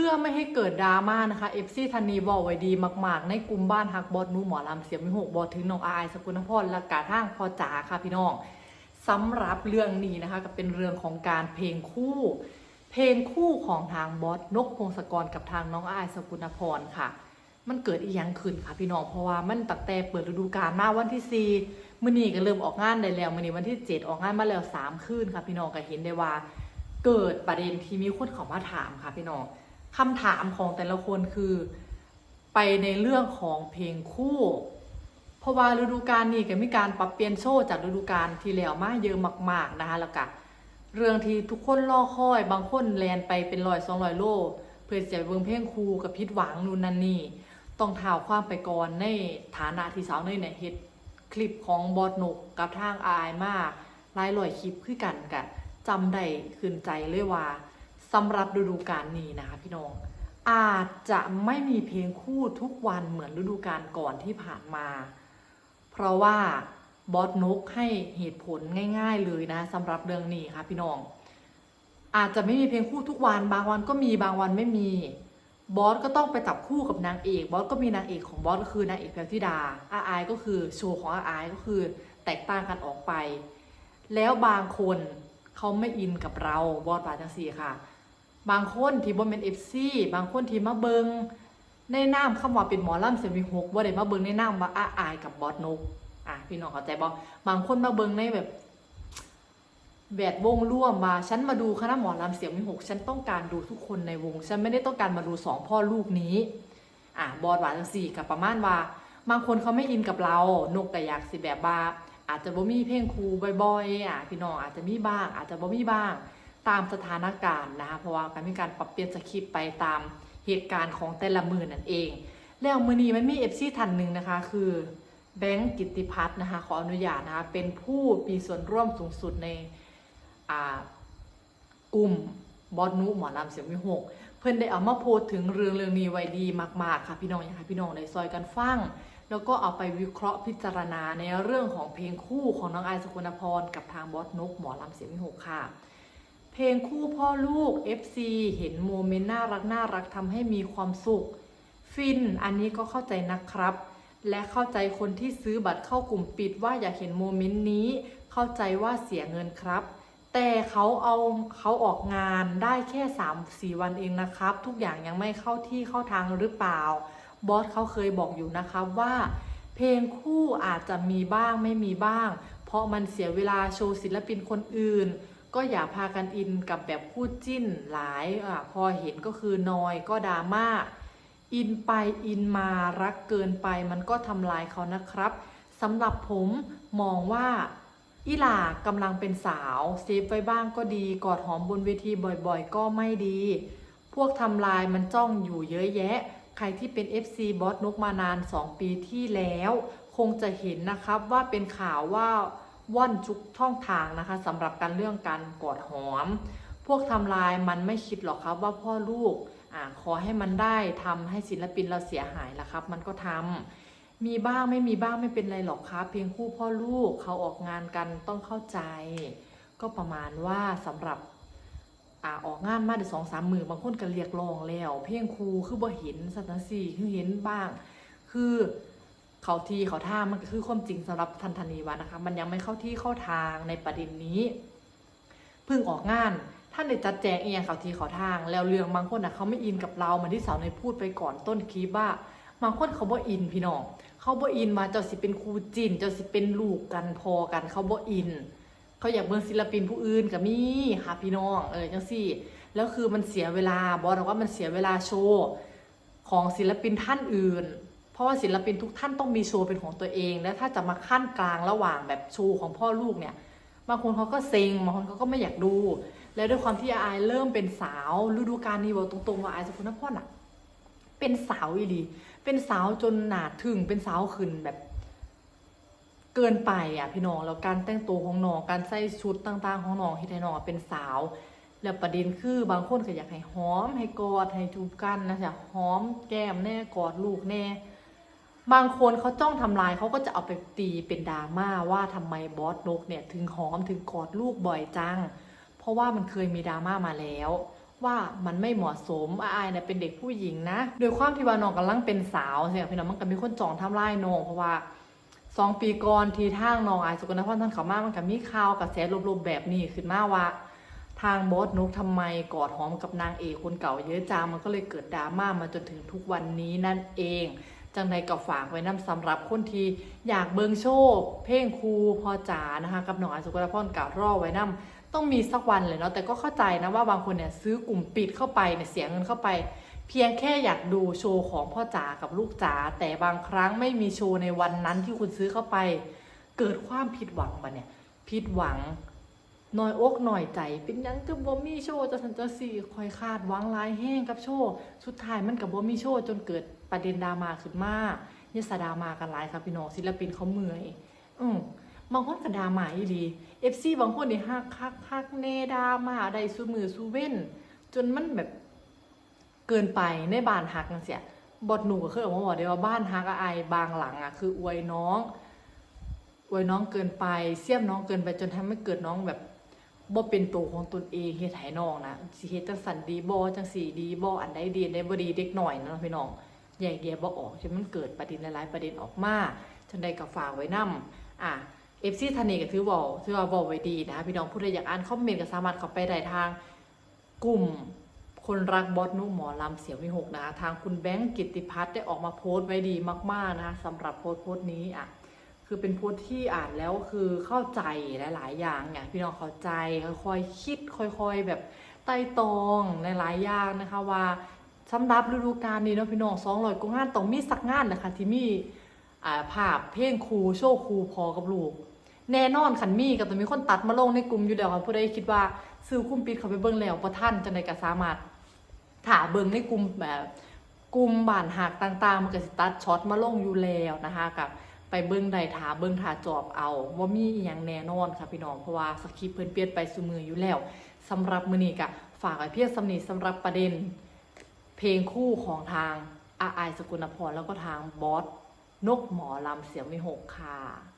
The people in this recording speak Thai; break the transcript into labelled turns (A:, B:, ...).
A: พื่อไม่ให้เกิดดราม่านะคะเอฟซีธันนีบอกไว้ดีมาก ๆ ในกลุ่มบ้านฮักบอสนูหมอลำเสียงมิหกบอสถึงน้องอาย สกุลพรและกาทางพอจ๋าค่ะพี่น้องสำหรับเรื่องนี้นะคะก็เป็นเรื่องของการเพลงคู่ เพลงคู่ของทางบอสนกพงศกรกับทางน้องอายสกุลพรค่ะ มันเกิดอีหยังขึ้นค่ะพี่น้องเพราะว่ามันตั้งแต่เปิดฤดูกาลมาวันที่สี่มื้อนี้ก็เริ่มออกงานได้แล้วมื้อนี้วันที่เจ็ดออกงานมาแล้วสามคืนค่ะพี่น้องก็เห็นได้ว่า เกิดประเด็นที่มีคนเข้ามาถามค่ะพี่น้อง คำถามของแต่ละคนคือไปในเรื่องของเพลงคู่ เพราะว่าฤดูกาลนี้ก็มีการปรับเปลี่ยนโชว์จากฤดูกาลที่แล้วมาเยอะมาก ๆนะคะแล้วก็เรื่องที่ทุกคนรอคอย บางคนแลนไปเป็นร้อยสองร้อยโล เพื่อจะเบิ่งเพลงคู่กับพิดหวังนู่นนั่นนี่ต้องเท้าความไปก่อนในฐานะที่สาวเนยเนี่ยเฮ็ดคลิปของบอดนกกับทางอายมาหลายร้อยคลิปคือกันกะจำได้ขึ้นใจเลยว่า สำหรับฤดูกาลนี้นะคะพี่น้อง อาจจะไม่มีเพลงคู่ทุกวันเหมือนฤดูกาลก่อนที่ผ่านมา เพราะว่าบอสนกให้เหตุผลง่าย ๆ เลยนะสำหรับเรื่องนี้ค่ะพี่น้อง อาจจะไม่มีเพลงคู่ทุกวันบางวันก็มีบางวันไม่มีบอสก็ต้องไปจับคู่กับนางเอก บอสก็มีนางเอกของบอสก็คือนางเอกแพรธิดาอาไอก็คือโชว์ของอาไอก็คือแตกต่างกันออกไป แล้วบางคนเขาไม่อินกับเราบอสว่าจังสีค่ะ บางคนที่บ่เป็นเอฟซีบางคนที่มาเบิงในนามคำว่าเป็นหมอลำเสียงวิหกบ่ได้มาเบิงในนามว่าอาอายกับบอสนกอะพี่น้องเข้าใจบ่บางคนมาเบิงในแบบแวดวงร่วมมาฉันมาดูคณะหมอลำเสียงวิหกฉันต้องการดูทุกคนในวง ฉันไม่ได้ต้องการมาดูสองพ่อลูกนี้ อะบอดหวานจังสี่กับประมาณว่า บางคนเขาไม่อินกับเรานกแต่อยากสิแบบว่าอาจจะบ่มีเพลงครูบ่อยๆอะพี่น้องอาจจะมีบ้าง อาจจะบ่มีบ้าง ตามสถานการณ์นะคะเพราะว่าการมีการปรับเปลี่ยนสคริปต์ไปตามเหตุการณ์ของแต่ละมือนั่นเอง แล้วมือนี้มันมีเอฟซีท่านหนึ่งนะคะ คือแบงก์กิติพัฒน์นะคะขออนุญาตนะคะเป็นผู้มีส่วนร่วมสูงสุดในอ่ากลุ่มบอสนุหมอลำเสียงวิหกเพื่อนได้เอามาโพสถึงเรื่องเรื่องนี้ไว้ดีมาก ๆ ค่ะพี่น้องอยากให้พี่น้องในซอยกันฟัง แล้วก็เอาไปวิเคราะห์พิจารณาในเรื่องของเพลงคู่ของน้องไอายสกุลพรกับทางบอสนุกหมอลำเสียงวิหกค่ะ เพลงคู่พ่อลูก FC เห็นโมเมนต์น่ารักน่ารักทำให้มีความสุข ฟินอันนี้ก็เข้าใจนะครับ และเข้าใจคนที่ซื้อบัตรเข้ากลุ่มปิดว่าอยากเห็นโมเมนต์นี้ เข้าใจว่าเสียเงินครับ แต่เขาเอาเขาออกงานได้แค่ 3-4 วันเองนะครับ ทุกอย่างยังไม่เข้าที่เข้าทางหรือเปล่า บอสเขาเคยบอกอยู่นะครับว่า เพลงคู่อาจจะมีบ้างไม่มีบ้าง เพราะมันเสียเวลาโชว์ศิลปินคนอื่น ก็อย่าพากันอินกับแบบคู่จิ้นหลายอาพอเห็นก็คือนอยก็ดราม่าอินไปอินมารักเกินไปมันก็ทำลายเขานะครับสำหรับผมมองว่าอีหลากำลังเป็นสาวเซฟไว้บ้างก็ดีกอดหอมบนเวทีบ่อยๆ ก็ไม่ดี พวกทำลายมันจ้องอยู่เยอะแยะ ใครที่เป็น FC บอสนกมานาน 2 ปีที่แล้ว คงจะเห็นนะครับว่าเป็นข่าวว่า ว่อนทุกช่องทางนะคะสำหรับการเรื่องการกอดหอม พวกทำลายมันไม่คิดหรอกครับว่าพ่อลูกอขอให้มันได้ทำให้ศิลปินเราเสียหายละครับ มันก็ทำมีบ้างไม่มีบ้างไม่เป็นไรหรอกครับเพียงคู่พ่อลูกเขาออกงานกันต้องเข้าใจ ก็ประมาณว่าสำหรับอออกงานมาเดี๋ยวสองสามมือบางคนก็เรียกร้องแล้ว เพียงครูคือบ่เห็นสัตว์สี่คือเห็นบ้าง คือ เขาทีเขาท่ามันก็คือความจริงสำหรับทันธนีวะนะคะ มันยังไม่เข้าที่เข้าทางในประเด็นนี้เพิ่งออกงานท่านได้จัดแจงเองเขาทีเขาทาง แล้วเรื่องบางคนอะเขาไม่อินกับเราเหมือนที่สาวในพูดไปก่อนต้นคลิปว่าบางคนเขาบ่อินพี่น้องเขาบ่อินมาเจ้าสิเป็นครูจินเจ้าสิเป็นลูกกันพอกัน เขาบ่อิน เขาอยากเบิ่งศิลปินผู้อื่นกับมีค่ะพี่น้องเออจังซี่ แล้วคือมันเสียเวลาบอกเราว่ามันเสียเวลาโชว์ของศิลปินท่านอื่น เพราะว่าศิลปินทุกท่านต้องมีโชว์เป็นของตัวเอง แล้วถ้าจะมาขั้นกลางระหว่างแบบโชว์ของพ่อลูกเนี่ยบางคนเขาก็เซ็งบางคนเขาก็ไม่อยากดู แล้วด้วยความที่อายเริ่มเป็นสาวฤดูกาลนี้บอกตรงๆว่าอายสกุลนพรน่ะเป็นสาวอีหลีเป็นสาวจนหนาถึงเป็นสาวขึ้นแบบเกินไปอะพี่น้องแล้วการแต่งตัวของน้องการใส่ชุดต่างๆ ของน้องที่ให้น้องเป็นสาว แล้วประเด็นคือบางคนก็อยากให้หอมให้กอดให้จูบกันนะจ๊ะหอมแก้มแน่กอดลูกแน่ บางคนเขาจ้องทำลายเขาก็จะเอาไปตีเป็นดราม่าว่าทำไมบอสนกเนี่ยถึงหอมถึงกอดลูกบ่อยจัง เพราะว่ามันเคยมีดราม่ามาแล้วว่ามันไม่เหมาะสมอาอายเนี่ยเป็นเด็กผู้หญิงนะ โดยความที่ว่าน้องกำลังเป็นสาวเสียพี่น้องมันก็มีคนจองทำลายน้องเพราะว่าสองปีก่อนที่ทางน้องอายสุกนพรท่านเขามามันก็มีข่าวกับแสลบๆแบบนี้ขึ้นมาว่า ทางบอสนุกทำไมกอดหอมกับนางเอกคนเก่าเยอะจังมันก็เลยเกิดดราม่ามาจนถึงทุกวันนี้นั่นเอง จังใดก็ฝากไว้นำสำหรับคนที่อยากเบิงโชว์เพลงครูพอจ๋านะคะกับหนองอายสุกนพรกล่าวรอไว้นำต้องมีสักวันเลยเนาะแต่ก็เข้าใจนะว่าบางคนเนี่ยซื้อกลุ่มปิดเข้าไปเนี่ยเสียเงินเข้าไป เพียงแค่อยากดูโชว์ของพ่อจ๋ากับลูกจ๋าแต่บางครั้งไม่มีโชว์ในวันนั้นที่คุณซื้อเข้าไป เกิดความผิดหวังปะเนี่ยผิดหวัง น้อยอกหน่อยใจ เป็นยังก็บ่มีโชว์จะสันจะสี่คอยคาดวังลายแห้งกับโชว์สุดท้ายมันกับบ่มีโชว์จนเกิดประเด็นดราม่าขึ้นมาเนี่ยสะดามากันหลายครับพี่น้องศิลปินเขาเมื่อยอืมบางคนก็ดราม่าอีหลีเอฟซีบางคนนี่ฮักฮักฮักเนดราม่าได้สู้มือสูเว้น จนมันแบบเกินไปในบ้านฮักจังเสียบทหนูก็เคยออกมาบอกเดียวว่าบ้านฮักอะไอบางหลังอะคืออวยน้องอวยน้องเกินไปเสียมน้องเกินไปจนทำให้เกิดน้องแบบ บ่เป็นตัวของตนเองเฮ็ดให้น้องนะสิเฮ็ดจังสันดีบ่จังสีดีบ่อันใดดีอันใดบ่ดีเด็กหน่อยนะพี่น้องแยกแยะบ่ออกจนมันเกิดประเด็นหลายๆประเด็นออกมาจังใดก็ฝากไว้นํอะเอฟซีทันนี่ก็ถือบอกถือว่าบอกไว้ดีนะพี่น้องผู้ใดอยากอ่านคอมเมนต์ก็สามารถเข้าไปได้ทางกลุ่มคนรักบอสนุ่มหมอลำเสียงวิหกนะทางคุณแบงค์กิติพัฒน์ได้ออกมาโพสต์ไว้ดีมากๆนะคะสำหรับโพสต์โพสต์นี้อะ คือเป็นโพสต์ที่อ่านแล้วคือเข้าใจหลาย ๆ อย่างเนี่ยพี่น้องเข้าใจค่อยๆคิดค่อยๆ แบบไต่ตองหลายๆอย่างนะคะว่าสำหรับฤดูกาลนี้เนาะพี่น้องสองร้อยกว่างานต้องมีสักงานนะคะที่มีอ่าภาพเพลงครูโชว์ครูพอกับลูก แน่นอนขันมีกับตัวมีคนตัดมาลงในกลุ่มอยู่เดียวกันผู้ใดคิดว่าซื้อกลุ่มปิดเขาไปเบิ่งแล้วบ่ท่านจังไดก็สามารถถาเบิ่งในกลุ่มแบบกลุ่มบ้านหักต่างๆ มันก็สิตัดช็อตมาลงอยู่แล้วนะคะกับ ไปเบิ้งใดถาเบิ้งถาจอบเอาว่ามีอย่างแน่นอนค่ะพี่น้องเพราะว่าสคริปต์เพิ่นเปลี่ยนไปซุมืออยู่แล้วสำหรับมื้อนี้ก็ฝากไว้เพียงสำนี้สำหรับประเด็น เพลงคู่ของทางอาไอายสกุลพรแล้วก็ทางบอสนกหมอลำเสียงวิหกค่ะ